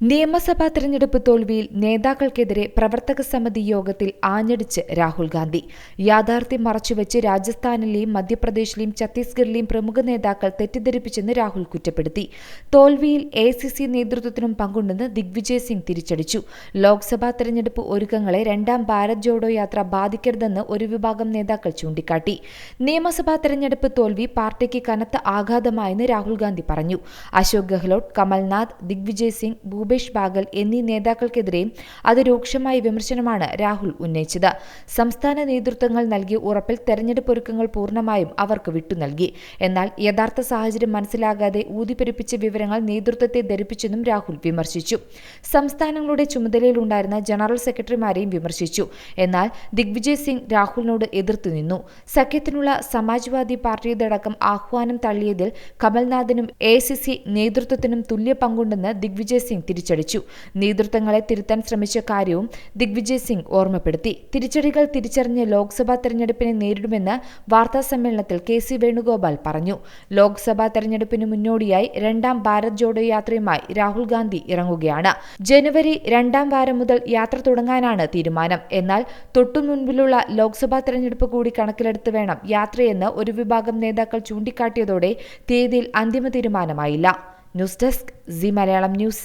നിയമസഭാ തെരഞ്ഞെടുപ്പ് തോൽവിയിൽ നേതാക്കൾക്കെതിരെ പ്രവർത്തക സമിതി യോഗത്തിൽ ആഞ്ഞടിച്ച് രാഹുൽ ഗാന്ധി. യാഥാർത്ഥ്യം മറച്ചുവെച്ച് രാജസ്ഥാനിലെയും മധ്യപ്രദേശിലെയും ഛത്തീസ്ഗഡിലെയും പ്രമുഖ നേതാക്കൾ തെറ്റിദ്ധരിപ്പിച്ചെന്ന് രാഹുൽ കുറ്റപ്പെടുത്തി. തോൽവിയിൽ എ സി സി നേതൃത്വത്തിനും പങ്കുണ്ടെന്ന് ദിഗ്വിജയ് സിംഗ് തിരിച്ചടിച്ചു. ലോക്സഭാ തെരഞ്ഞെടുപ്പ് ഒരുക്കങ്ങളെ രണ്ടാം ഭാരത് ജോഡോ യാത്ര ബാധിക്കരുതെന്ന് ഒരു വിഭാഗം നേതാക്കൾ ചൂണ്ടിക്കാട്ടി. നിയമസഭാ തെരഞ്ഞെടുപ്പ് തോൽവി പാർട്ടിക്ക് കനത്ത ആഘാതമായെന്ന് രാഹുൽ ഗാന്ധി പറഞ്ഞു. അശോക് ഗെഹ്ലോട്ട് കമൽനാഥ് ദിഗ്വിജയ് സിംഗ് ഭൂപേഷ് ബാഗൽ എന്നീ നേതാക്കൾക്കെതിരെ അതിരൂക്ഷമായ വിമർശനമാണ് രാഹുൽ ഉന്നയിച്ചത്. സംസ്ഥാന നേതൃത്വങ്ങൾ നൽകിയ ഉറപ്പിൽ തെരഞ്ഞെടുപ്പ് ഒരുക്കങ്ങൾ പൂർണമായും അവർക്ക് വിട്ടു നൽകി. എന്നാൽ യഥാർത്ഥ സാഹചര്യം മനസ്സിലാകാതെ ഊതിപ്പെരുപ്പിച്ച വിവരങ്ങൾ നേതൃത്വത്തെ ധരിപ്പിച്ചെന്നും രാഹുൽ വിമർശിച്ചു. സംസ്ഥാനങ്ങളുടെ ചുമതലയിലുണ്ടായിരുന്ന ജനറൽ സെക്രട്ടറിമാരെയും വിമർശിച്ചു. എന്നാൽ ദിഗ്വിജയ് സിംഗ് രാഹുലിനോട് എതിർത്തു നിന്നു. സഖ്യത്തിനുള്ള സമാജ്വാദി പാർട്ടിയുടക്കം ആഹ്വാനം തള്ളിയതിൽ കമൽനാഥിനും എ നേതൃത്വത്തിനും തുല്യ പങ്കുണ്ടെന്ന് ദിഗ്വിജയ് സിംഗ് തിരിച്ചടിച്ചു. നേതൃത്വങ്ങളെ തിരുത്താൻ ശ്രമിച്ച കാര്യവും ദിഗ്വിജയ് സിംഗ് ഓർമ്മപ്പെടുത്തി. തിരിച്ചടികൾ തിരിച്ചറിഞ്ഞ് ലോക്സഭാ തെരഞ്ഞെടുപ്പിനെ നേരിടുമെന്ന് വാർത്താസമ്മേളനത്തിൽ കെ സി വേണുഗോപാൽ പറഞ്ഞു. ലോക്സഭാ തെരഞ്ഞെടുപ്പിന് മുന്നോടിയായി രണ്ടാം ഭാരത് ജോഡോ യാത്രയുമായി രാഹുൽ ഗാന്ധി ഇറങ്ങുകയാണ്. ജനുവരി രണ്ടാം വാരം മുതൽ യാത്ര തുടങ്ങാനാണ് തീരുമാനം. എന്നാൽ തൊട്ടു മുൻപിലുള്ള ലോക്സഭാ തെരഞ്ഞെടുപ്പ് കൂടി കണക്കിലെടുത്ത് വേണം യാത്രയെന്ന് ഒരു വിഭാഗം നേതാക്കൾ ചൂണ്ടിക്കാട്ടിയതോടെ തീയതിയിൽ അന്തിമ തീരുമാനമായില്ല. News desk C Malayalam news.